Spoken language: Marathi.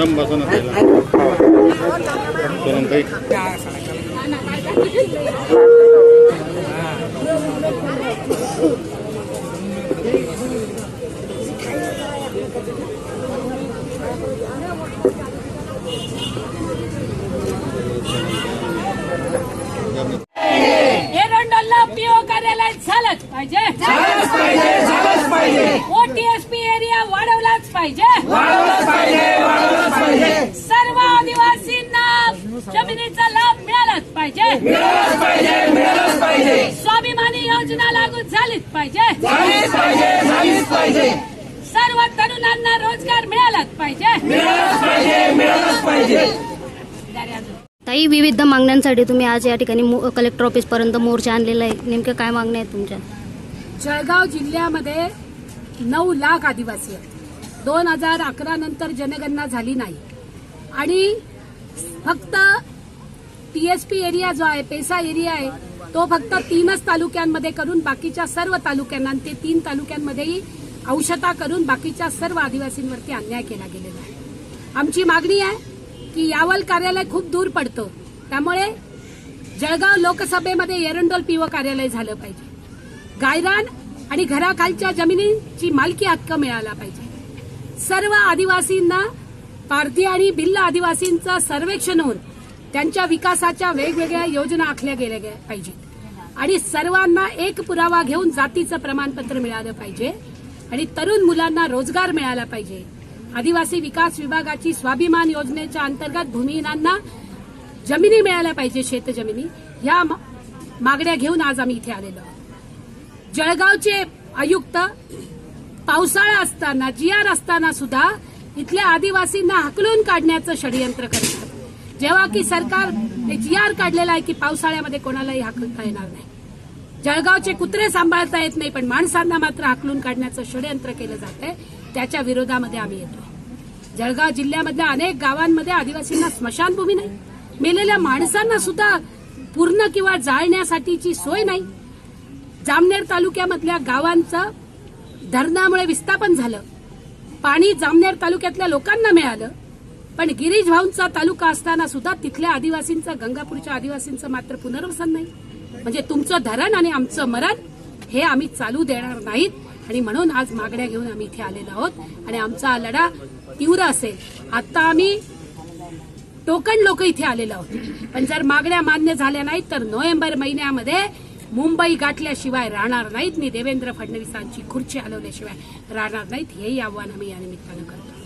पूनम बसा ना पहिला पूनम ताई एरंडोलला पीओ कार्यालय झालंच पाहिजे. ओटीएसपी एरिया वाढवलाच पाहिजे. सर्व पाहिजे स्वाभिमानी योजना लागू झालीच पाहिजे. सर्व तरुणांना रोजगार मिळालाच पाहिजे. ताई विविध मागण्यांसाठी तुम्ही आज या ठिकाणी मो- कलेक्टर ऑफिस पर्यंत मोर्चा आणलेला आहे. नेमक्या काय मागण्या आहेत तुमच्या? जळगाव जिल्ह्यामध्ये नऊ लाख आदिवासी आहेत. दोन हजार अकरा नंतर जनगणना झाली नाही. आणि फक्त टीएसपी एरिया जो आहे पेसा एरिया आहे तो फक्त तीनच तालुक्यांमध्ये करून बाकीच्या सर्व तालुक्यांना ते तीन तालुक्यांमध्येही औषधा करून बाकीच्या सर्व आदिवासींवरती अन्याय केला गेलेला आहे. आमची मागणी आहे की यावल कार्यालय खूप दूर पडतं. त्यामुळे जळगाव लोकसभेमध्ये एरंडोल पीओ कार्यालय झालं पाहिजे. गायरान आणि घराखालच्या जमिनीची मालकी हक्क मिळाला पाहिजे. सर्व आदिवासींना पारधी आणि भिल्ल आदिवासींचं सर्वेक्षण होऊन त्यांच्या विकासाच्या वेगवेगळ्या योजना आखल्या गेल्या गे- पाहिजेत. आणि सर्वांना एक पुरावा घेऊन जातीचं प्रमाणपत्र मिळालं पाहिजे. आणि तरुण मुलांना रोजगार मिळाला पाहिजे. आदिवासी विकास विभागाची स्वाभिमान योजनेच्या अंतर्गत भूमिहीनांना जमिनी मिळाल्या पाहिजे शेतजमिनी. या मा- मागण्या घेऊन आज आम्ही इथे आलेलो जळगावचे आयुक्त पावसाळा असताना जीआर असताना सुद्धा इथल्या आदिवासींना हकलून काढण्याचं षडयंत्र करतात. जेव्हा की सरकार जीआर काढलेला आहे की पावसाळ्यामध्ये कोणालाही हाकलता येणार नाही. जळगावचे कुत्रे सांभाळता येत नाही पण माणसांना मात्र हाकलून काढण्याचं षडयंत्र केलं जात आहे त्याच्या विरोधामध्ये आम्ही येतो जळगाव जिल्ह्यामधल्या अनेक गावांमध्ये आदिवासींना स्मशानभूमी नाही. मेलेल्या माणसांना सुद्धा पूर्ण किंवा जाळण्यासाठीची सोय नाही. जामनेर तालुक्यामधल्या गावांचं धरणामुळे विस्थापन झालं. पाणी जामनेर तालुक्यातल्या लोकांना मिळालं. पण गिरीश भाऊंचा तालुका असताना सुद्धा तिथल्या आदिवासींचं गंगापूरच्या आदिवासींचं मात्र पुनर्वसन नाही. म्हणजे तुमचं धरण आणि आमचं मरण हे आम्ही चालू देणार नाहीत. आणि म्हणून आज मागण्या घेऊन आम्ही इथे आलेलो आहोत. आणि आमचा लढा तीव्र असेल. आता आम्ही टोकन लोक इथे आलेलो आहोत. पण जर मागण्या मान्य झाल्या नाहीत तर नोव्हेंबर महिन्यामध्ये मुंबई गाठल्याशिवाय राहणार नाहीत. मी देवेंद्र फडणवीसांची खुर्ची हलवल्याशिवाय राहणार नाहीत. हेही आव्हान आम्ही या निमित्तानं करतो.